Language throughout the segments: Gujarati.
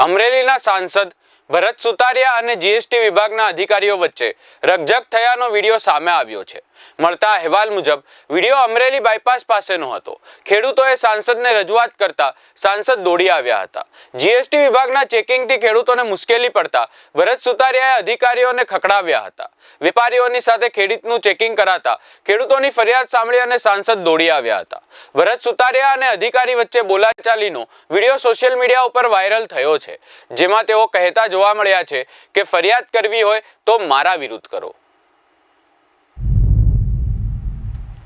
અમરેલીના સાંસદ ભરત સુતારિયા અને જીએસટી વિભાગના અધિકારીઓ વચ્ચે રકઝક થયાનો વીડિયો સામે આવ્યો છે. મળતા અહેવાલ મુજબ, વીડિયો અમરેલી બાયપાસ પાસેનો હતો. ખેડૂતોએ સાંસદને રજૂઆત કરતા સાંસદ દોડી આવ્યા હતા. જીએસટી વિભાગના ચેકિંગથી ખેડૂતોને મુશ્કેલી પડતા ભરત સુતારિયાએ અધિકારીઓને ખકડાવ્યા હતા. વેપારીઓની સાથે ખેડૂતનું ચેકિંગ કરાતા ખેડૂતોની ફરિયાદ સાંભળી અને સાંસદ દોડી આવ્યા હતા. ભરત સુતારિયા અને અધિકારી વચ્ચે બોલાચાલીનો વીડિયો સોશિયલ મીડિયા ઉપર વાયરલ થયો છે, જેમાં તેઓ કહેતા જોવા મળ્યા છે કે ફરિયાદ કરવી હોય તો મારા વિરુદ્ધ કરો.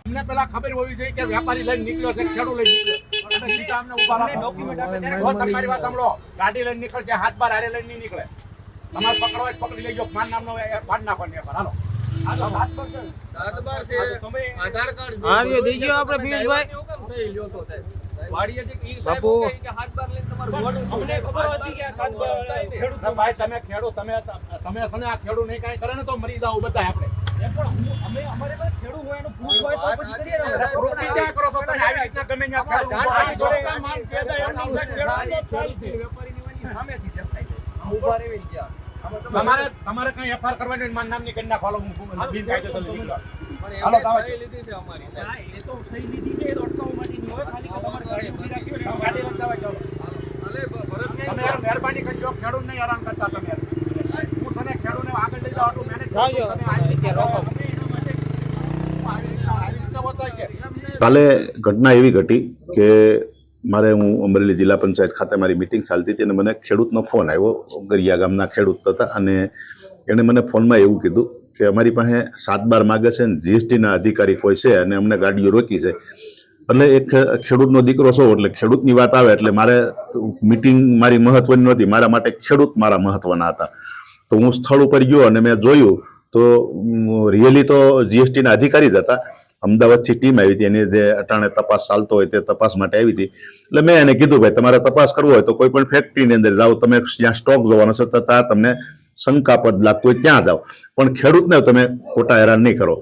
અમને પેલા ખબર હોવી જોઈએ કે વેપારી લઈને નીકળ્યો છે ખેડૂત લઈને નીકળ્યો અને સીધા અમને ઊભા રાખો. તમારી વાત સાંભળો. ગાડી લઈને નીકળશે હાથ બાર હારે લઈને નહીં નીકળે. તમારે પકડવા જ પકડી લેજો. માર નામનો પાડ નાખો ને હાલો. હાલો હાથ પર છે. આવ્યો દેજો આપણે પિયુષભાઈ. બાપુ. અમને ખબર હતી કે આ સાત ખેડૂત. ના ભાઈ તમે ખેડૂત તમે તમે છે આ ખેડૂત નહીં કાંઈ કરે ને તો મરી જાવ બધા આપણે. અરે પ્રવૃત્તિ ક્યાં કરો છો તમે? આવી રીતના ગમે તમે ખેડૂત ઊભો રાખી દો. માલ પેદા એમની છે, તો. તમારે તમારે કઈ હોય, ખાલી નામ ગાડી કરી રાખી હાલો, હું બિનકાયદેસર નીકળ્યો. હાલો, તો આવે. ગાડી લઈને જવા જાઓ. તમે યાર મહેરબાની કરજો ખેડૂત નહીં હેરાન કરતા તમે યાર. હું સને ખેડૂતને આગળ લઈ જાવ આટલું મેનેજ કરું તમે આ રીતે રોકો. છે. કાલે ઘટના એવી ઘટી કે મારે હું અમરેલી જિલ્લા પંચાયત ખાતે મારી મિટિંગ ચાલતી હતી અને મને ખેડૂતનો ફોન આવ્યો ગરિયા ગામના ખેડૂત હતા અને એણે મને ફોનમાં એવું કીધું કે અમારી પાસે સાત બાર માગે છે ને જીએસટીના અધિકારી કોઈ છે અને અમને ગાડીઓ રોકી છે. એટલે એક ખેડૂતનો દીકરો છો, એટલે ખેડૂતની વાત આવે, એટલે મારે મિટિંગ મારી મહત્વની નહોતી, મારા માટે ખેડૂત મારા મહત્વના હતા. તો હું સ્થળ ઉપર ગયો અને મેં જોયું, તો રિયલી તો જીએસટીના અધિકારી જ હતા. અમદાવાદથી ટીમ આવી હતી, એની જે અટાણે તપાસ ચાલતો હોય તે તપાસ માટે આવી હતી. એટલે મેં એને કીધું, ભાઈ, તમારે તપાસ કરવો હોય તો કોઈ પણ ફેક્ટરીની અંદર જાઓ, તમે જ્યાં સ્ટોક જોવાનો છે, તો ત્યાં તમને શંકાપદ લાગતું હોય ત્યાં જાઓ. પણ ખેડૂતને તમે ખોટા હેરાન નહીં કરો.